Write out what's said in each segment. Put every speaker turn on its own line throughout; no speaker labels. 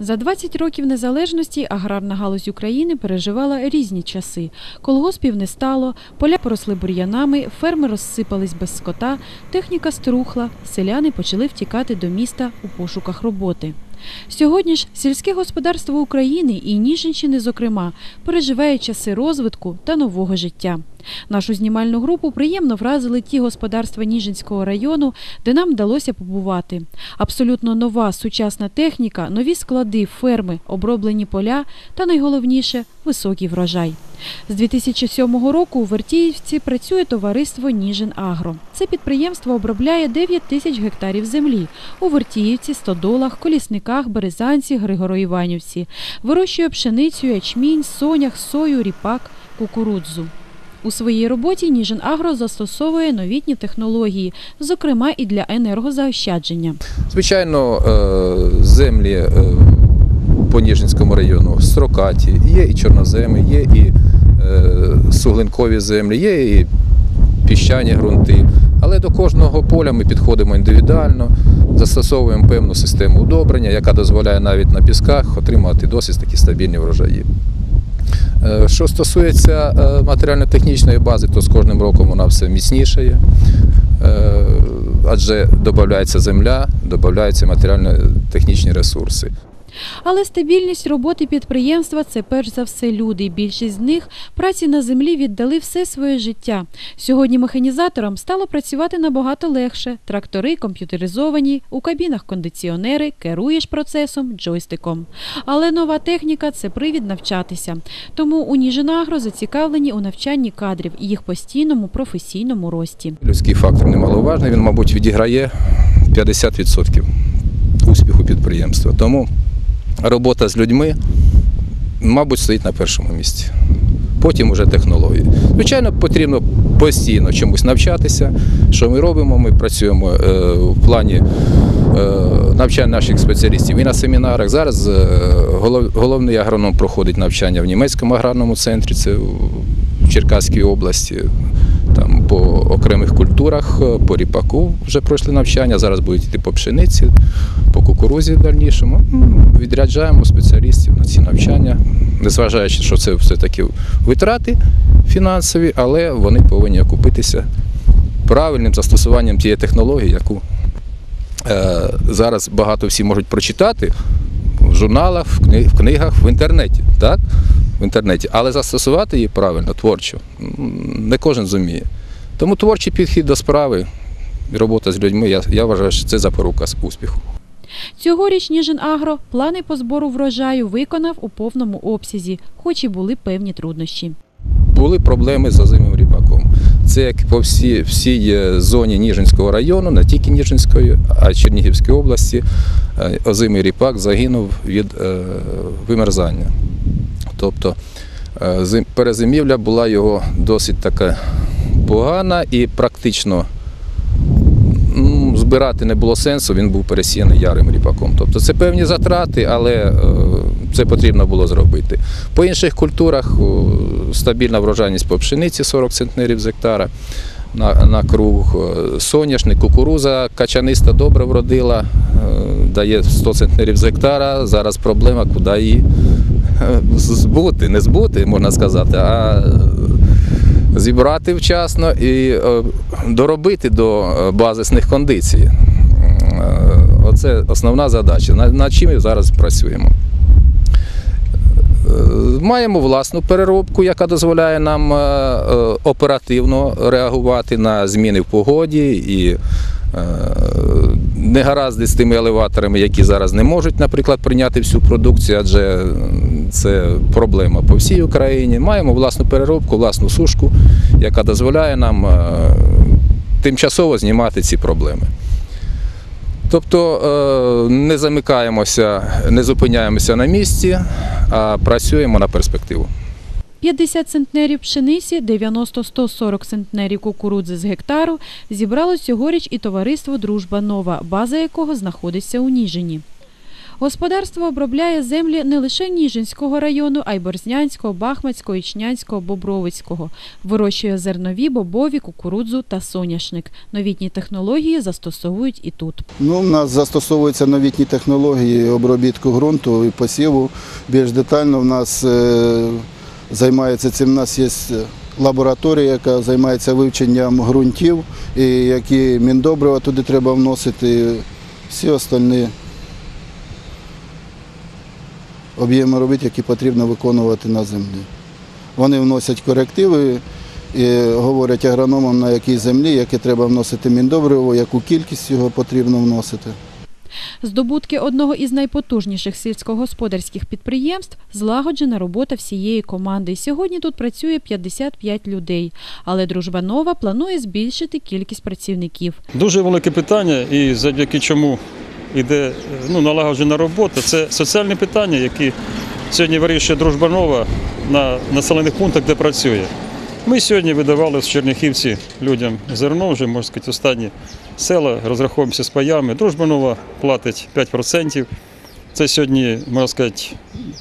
За 20 років незалежності аграрна галузь України переживала різні часи. Колгоспів не стало, поля поросли бур'янами, ферми розсипались без скота, техніка струхла, селяни почали втікати до міста у пошуках роботи. Сьогодні ж сільське господарство України і Ніжинщини, зокрема, переживає часи розвитку та нового життя. Нашу знімальну групу приємно вразили ті господарства Ніжинського району, де нам вдалося побувати. Абсолютно нова сучасна техніка, нові склади, ферми, оброблені поля та найголовніше високий врожай. З 2007 року у Вертіївці працює товариство Ніжин Агро. Це підприємство обробляє 9 тисяч гектарів землі у Вертіївці, Стодолах, Колісниках, Березанці, Григороїванівці. Вирощує пшеницю, ячмінь, сонях, сою, ріпак, кукурудзу. У своїй роботі Ніжин Агро застосовує новітні технології, зокрема і для енергозаощадження.
Звичайно, е, землі е, по Ніжинському району строкаті, є і чорноземи, є і е, суглинкові землі, є і піщані ґрунти. Але до кожного поля ми підходимо індивідуально, застосовуємо певну систему удобрення, яка дозволяє навіть на пісках отримати досить такі стабільні врожаї. Е, Що стосується е, матеріально-технічної бази, то з кожним роком вона все міцнішає, Е, адже додається земля, додаються матеріально-технічні ресурси.
Але стабільність роботи підприємства це перш за все люди. Більшість з них праці на землі віддали все своє життя. Сьогодні механізаторам стало працювати набагато легше. Трактори комп'ютеризовані, у кабінах кондиціонери, керуєш процесом джойстиком. Але нова техніка це привід навчатися. Тому у Ніжинагро зацікавлені у навчанні кадрів і їх постійному професійному рості.
Людський фактор немаловажний, він, мабуть, відіграє 50% успіху підприємства. Тому робота з людьми, мабуть, стоїть на першому місці. Потім вже технології. Звичайно, потрібно постійно чомусь навчатися. Що ми робимо? Ми працюємо е, в плані е, навчання наших спеціалістів і на семінарах. Зараз е, голов- головний агроном проходить навчання в німецькому аграрному центрі, це в Черкаській області. Там по окремих культурах, е, по ріпаку вже пройшли навчання. Зараз будуть йти по пшениці, по кукурузі в дальнішому. Відряджаємо спеціалістів на ці навчання, незважаючи, що це все-таки витрати фінансові, але вони повинні окупитися правильним застосуванням тієї технології, яку е, зараз багато всі можуть прочитати в журналах, в книгах, в інтернеті. Так? В інтернеті, але застосувати її правильно, творчо, не кожен зуміє. Тому творчий підхід до справи і робота з людьми, я, я вважаю, що це запорука з успіху.
Цьогоріч Ніжин Агро плани по збору врожаю виконав у повному обсязі, хоч і були певні труднощі.
Були проблеми з озимим ріпаком. Це як по всій, всій зоні Ніжинського району, не тільки Ніжинської, а й Чернігівської області, е, озимий ріпак загинув від е, вимерзання. Тобто е, перезимівля була його досить така погана і практично м, збирати не було сенсу, він був пересіяний ярим ріпаком. Тобто це певні затрати, але е, це потрібно було зробити. По інших культурах стабільна врожайність по пшениці 40 центнерів з гектара на, на круг, соняшник, кукуруза качаниста добре вродила, е, дає 100 центнерів з гектара. Зараз проблема, куди її збути, не збути, можна сказати, а е, зібрати вчасно і е, доробити до е, базисних кондицій. Оце основна задача. Над чим ми зараз працюємо. Маємо власну переробку, яка дозволяє нам оперативно реагувати на зміни в погоді і негаразди з тими елеваторами, які зараз не можуть, наприклад, прийняти всю продукцію, адже е, це проблема по всій Україні. Маємо власну переробку, власну сушку, яка дозволяє нам е, тимчасово знімати ці проблеми. Тобто е, не замикаємося, не зупиняємося на місці, а працюємо на перспективу.
50 центнерів пшениці, 90-140 центнерів кукурудзи з гектару зібрало цьогоріч і товариство Дружба Нова, база якого знаходиться у Ніжині. Господарство обробляє землі не лише Ніжинського району, а й Борзнянського, Бахмацького, Ічнянського, Бобровицького. Вирощує зернові, бобові, кукурудзу та соняшник. Новітні технології застосовують і тут.
Ну, у нас застосовуються новітні технології обробітку ґрунту і посіву. Більш детально в нас е, займається цим. У нас є лабораторія, яка займається вивченням ґрунтів, і які міндобрива туди треба вносити. Всі остальні об'єми робіт, які потрібно виконувати на землі. Вони вносять корективи і говорять агрономам, на якій землі, яке треба вносити міндобриво, яку кількість його потрібно вносити.
Здобутки одного із найпотужніших сільськогосподарських підприємств злагоджена робота всієї команди. Сьогодні тут працює 55 людей, але Дружба Нова планує збільшити кількість працівників.
Дуже велике питання, і завдяки чому йде ну, налагоджена робота. Це соціальні питання, які сьогодні вирішує дружба нова на населених пунктах, де працює. Ми сьогодні видавали в Черняхівці людям зерно, вже можна сказати, останні села, розраховуємося з паями. Дружба нова платить 5%. Це сьогодні, можна сказати,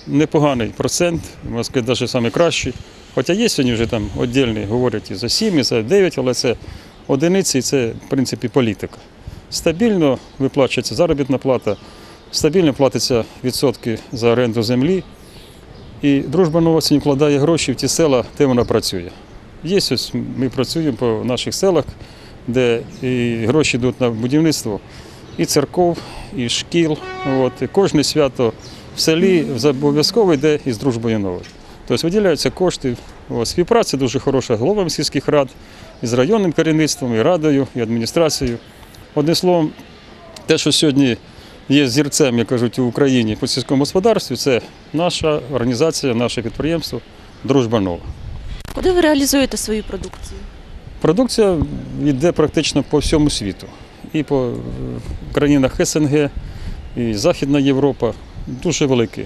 непоганий процент, можна сказати, навіть найкращий. Хоча є сьогодні вже там віддільні, говорять і за 7, і за 9, але це одиниці, і це, в принципі, політика. Стабільно виплачується заробітна плата, стабільно платиться відсотки за оренду землі. І дружба нова сьогодні вкладає гроші в ті села, де вона працює. Є ось ми працюємо по наших селах, де і гроші йдуть на будівництво і церков, і шкіл. От. І кожне свято в селі обов'язково йде із дружбою новою. Тобто виділяються кошти. От. Співпраця дуже хороша головами сільських рад, і з районним керівництвом, і радою, і адміністрацією. Одним словом, те, що сьогодні є зірцем, як кажуть, в Україні по сільському господарстві, це наша організація, наше підприємство Дружба нова.
Куди ви реалізуєте свою продукцію?
Продукція йде практично по всьому світу. І по е, країнах СНГ, і Західна Європа. Дуже великий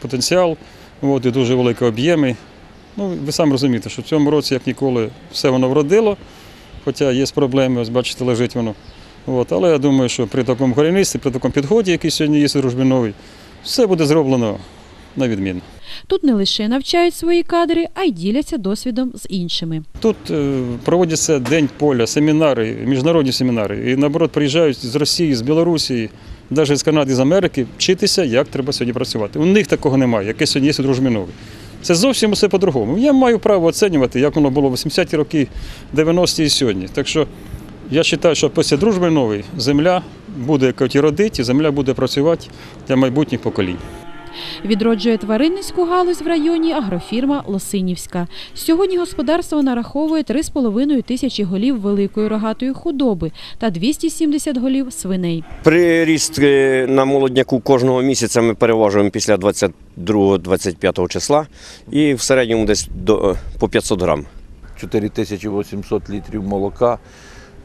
потенціал, от, і дуже великі об'єми. Ну, ви самі розумієте, що в цьому році, як ніколи, все воно вродило, хоча є проблеми, ось бачите, лежить воно. От, але я думаю, що при такому керівництві, при такому підході, який сьогодні є у дружбі новий, все буде зроблено на відмінно.
Тут не лише навчають свої кадри, а й діляться досвідом з іншими.
Тут е, проводяться День поля, семінари, міжнародні семінари. І наоборот приїжджають з Росії, з Білорусі, навіть з Канади, з Америки вчитися, як треба сьогодні працювати. У них такого немає, яке сьогодні є у. Це зовсім все по-другому. Я маю право оцінювати, як воно було в 80-ті роки, 90-ті і сьогодні. Так що я вважаю, що після дружби нової земля буде родити, земля буде працювати для майбутніх поколінь.
Відроджує тваринницьку галузь в районі агрофірма Лосинівська. Сьогодні господарство нараховує 3,5 тисячі голів великої рогатої худоби та 270 голів свиней.
Приріст е, на молодняку кожного місяця ми переважуємо після 22-25 числа і в середньому десь до, е, по 500 грам.
4800 літрів молока.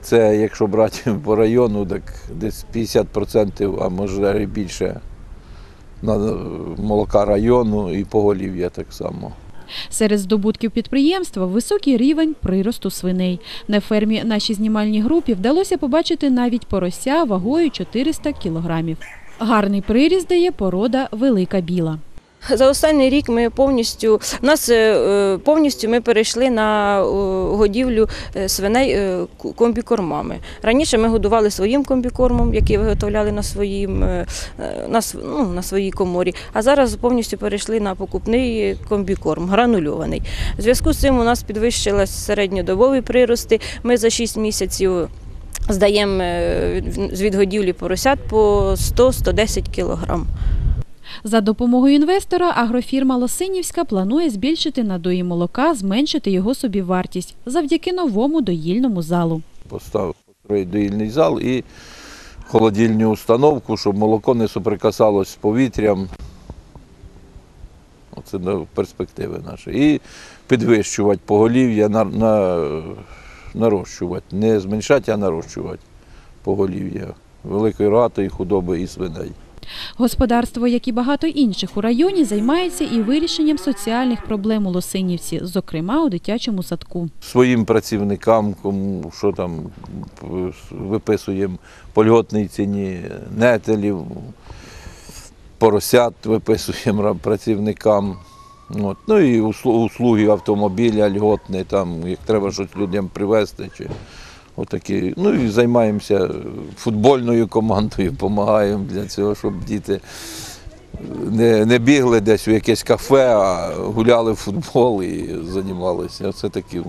Це якщо брати по району, так десь 50%, а може і більше на молока району і поголів'я так само.
Серед здобутків підприємства високий рівень приросту свиней. На фермі нашій знімальній групі вдалося побачити навіть порося вагою 400 кілограмів. Гарний приріст дає порода велика біла.
За останній рік ми повністю нас е, е, повністю ми перейшли на е, годівлю свиней комбікормами. Раніше ми годували своїм комбікормом, який виготовляли на своїм на, ну, на своїй коморі. А зараз повністю перейшли на покупний комбікорм, гранульований. В зв'язку з цим у нас підвищились середньодобові прирости. Ми за 6 місяців. Здаємо з відгодівлі поросят по 100-110 кілограм.
За допомогою інвестора агрофірма Лосинівська планує збільшити надої молока, зменшити його собівартість завдяки новому доїльному залу.
Постав построїть доїльний зал і холодильну установку, щоб молоко не соприкасалось з повітрям. На перспективи наші. І підвищувати поголів'я, на, на, нарощувати. Не зменшати, а нарощувати поголів'я великої рогатої худоби і свиней.
Господарство, як і багато інших у районі, займається і вирішенням соціальних проблем у Лосинівці, зокрема у дитячому садку.
своїм працівникам, кому що там виписуємо по ціні нетелів. поросят виписуємо працівникам. От. Ну і услуги автомобіля, льготні, там, як треба щось людям привезти. Чи, отакі. Ну і займаємося футбольною командою, допомагаємо для цього, щоб діти не, не бігли десь у якесь кафе, а гуляли в футбол і займалися. Оце такі.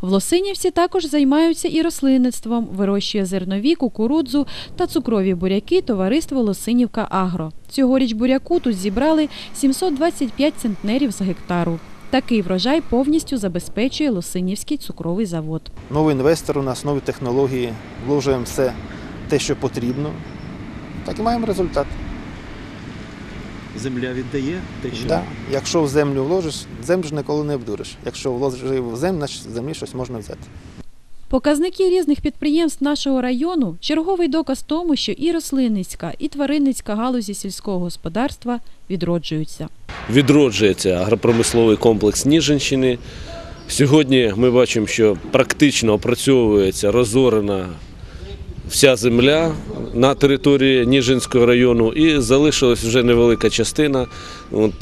В Лосинівці також займаються і рослинництвом, вирощує зернові, кукурудзу та цукрові буряки товариство Лосинівка Агро. Цьогоріч буряку тут зібрали 725 центнерів з гектару. Такий врожай повністю забезпечує Лосинівський цукровий завод.
новий інвестор у нас, нові технології, вложуємо все те, що потрібно. Так і маємо результат.
Земля віддає те, що
Да. Якщо в землю вложиш, землю ж ніколи не обдуриш. Якщо вложив в землю, значить в землі щось можна взяти.
Показники різних підприємств нашого району черговий доказ тому, що і рослинницька, і тваринницька галузі сільського господарства відроджуються.
відроджується агропромисловий комплекс Ніжинщини. Сьогодні ми бачимо, що практично опрацьовується розорена вся земля на території Ніжинського району і залишилась вже невелика частина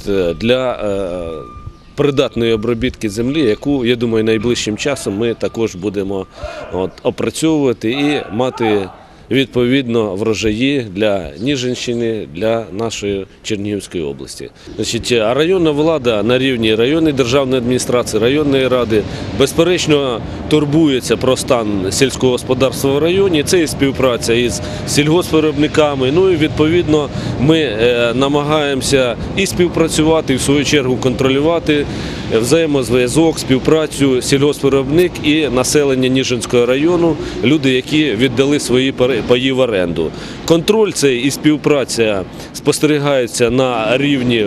е, для е, придатної обробітки землі, яку, я думаю, найближчим часом ми також будемо от, опрацьовувати і мати відповідно врожаї для Ніжинщини, для нашої Чернігівської області. Значить, а районна влада на рівні районної державної адміністрації, районної ради безперечно турбується про стан сільського господарства в районі. Це і співпраця із сільгоспвиробниками. Ну і відповідно ми е, намагаємося і співпрацювати, і в свою чергу контролювати взаємозв'язок, співпрацю сільгоспвиробник і населення Ніжинського району, люди, які віддали свої паї в оренду. Контроль цей і співпраця спостерігається на рівні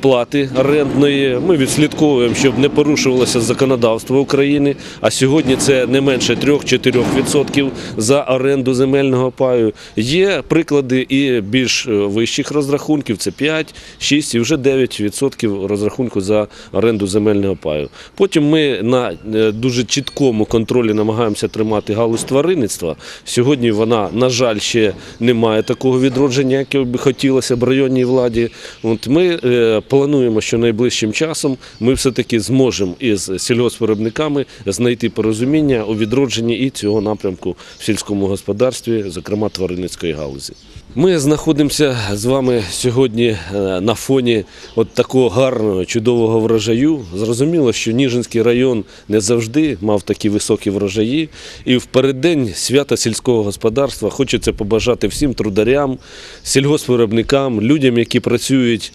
плати орендної. Ми відслідковуємо, щоб не порушувалося законодавство України. А сьогодні це не менше 3-4% за оренду земельного паю. Є приклади і більш е, вищих розрахунків. Це 5, 6 і вже 9% розрахунку за оренду земельного паю. Потім ми на е, дуже чіткому контролі намагаємося тримати галузь тваринництва. Сьогодні вона, на жаль, ще не має такого відродження, яке би хотілося б районній владі. От ми е, плануємо, що найближчим часом ми все-таки зможемо із сільгоспвиробниками знайти порозуміння у відродженні і цього напрямку в сільському господарстві, зокрема тваринницької галузі. Ми знаходимося з вами сьогодні е, на фоні от такого гарного, чудового врожаю. Зрозуміло, що Ніжинський район не завжди мав такі високі врожаї. І в переддень свята сільського господарства хочеться побажати всім трударям, сільгоспвиробникам, людям, які працюють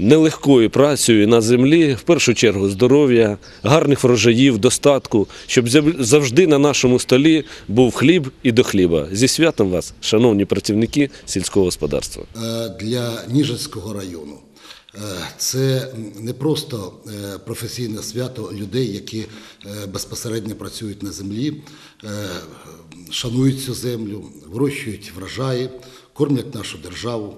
нелегкою працею на землі, в першу чергу здоров'я, гарних врожаїв, достатку, щоб зав- завжди на нашому столі був хліб і до хліба. Зі святом вас, шановні працівники сільського господарства.
Е, для Ніжинського району. Е, Це не просто е, професійне свято людей, які безпосередньо працюють на землі, шанують цю землю, вирощують врожаї, кормлять нашу державу.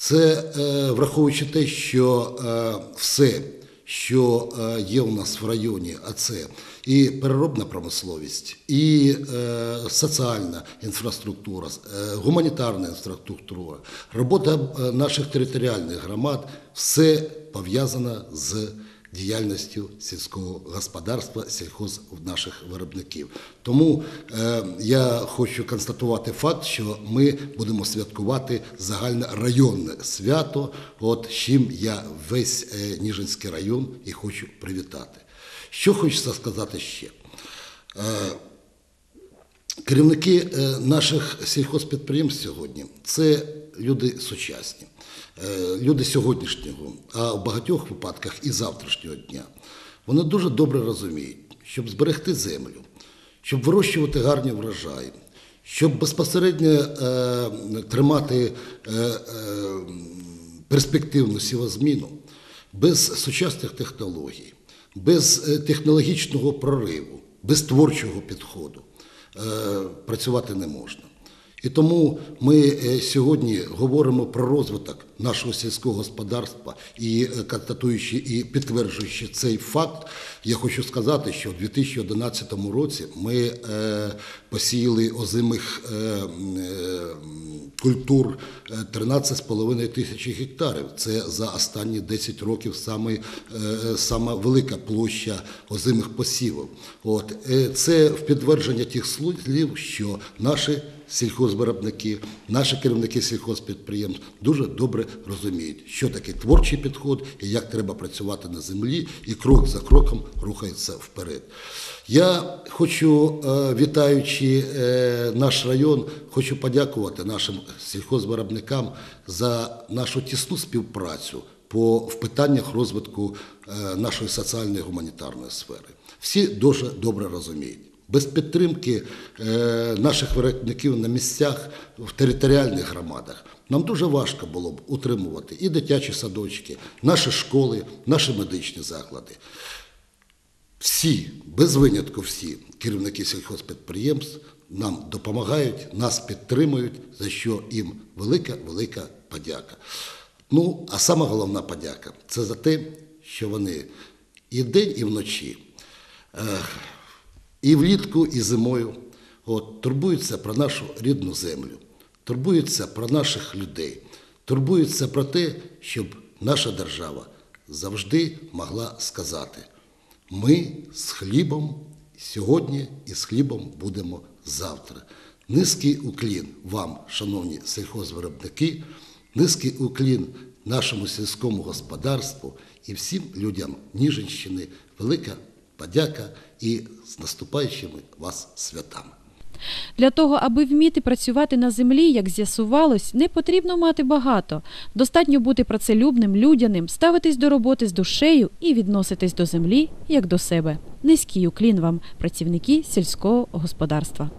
Це е, враховуючи те, що е, все, що е, є у нас в районі, а це і переробна промисловість, і соціальна інфраструктура, гуманітарна інфраструктура, робота наших територіальних громад, все пов'язано з діяльністю сільського господарства, сільхоз наших виробників. Тому е, я хочу констатувати факт, що ми будемо святкувати загальне районне свято, от чим я весь е, Ніжинський район і хочу привітати. Що хочеться сказати ще? Е, Керівники е, наших сільхозпідприємств сьогодні це люди сучасні, люди сьогоднішнього, а в багатьох випадках і завтрашнього дня. Вони дуже добре розуміють, щоб зберегти землю, щоб вирощувати гарні врожаї, щоб безпосередньо е, тримати е, е, перспективну сівозміну без сучасних технологій, без е, технологічного прориву, без творчого підходу е, працювати не можна. І тому ми е, сьогодні говоримо про розвиток нашого сільського господарства і е, констатуючи і підтверджуючи цей факт, я хочу сказати, що в 2011 році ми е, посіяли озимих культур е, 13,5 тисячі гектарів. Це за останні 10 років саме, е, сама велика площа озимих посівів. От це в підтвердження тих слів, що наші сільхозвиробники, наші керівники сільхозпідприємств дуже добре розуміють, що таке творчий підход і як треба працювати на землі, і крок за кроком рухається вперед. Я хочу, е, вітаючи е, наш район, хочу подякувати нашим сільхозвиробникам за нашу тісну співпрацю по в питаннях розвитку е, нашої соціальної гуманітарної сфери. Всі дуже добре розуміють. Без підтримки е, наших виробників на місцях в територіальних громадах нам дуже важко було б утримувати і дитячі садочки, наші школи, наші медичні заклади. Всі, без винятку всі керівники сільхозпідприємств нам допомагають, нас підтримують, за що їм велика, велика подяка. Ну, а сама головна подяка це за те, що вони і вдень, і вночі, е, і влітку, і зимою от, турбуються про нашу рідну землю, турбуються про наших людей, турбуються про те, щоб наша держава завжди могла сказати. Ми з хлібом сьогодні і з хлібом будемо завтра. Низький уклін вам, шановні сільхозвиробники, низький уклін нашому сільському господарству і всім людям Ніжинщини. Велика подяка і з наступаючими вас святами.
Для того, аби вміти працювати на землі, як з'ясувалось, не потрібно мати багато. Достатньо бути працелюбним, людяним, ставитись до роботи з душею і відноситись до землі як до себе. Низький уклін вам, працівники сільського господарства.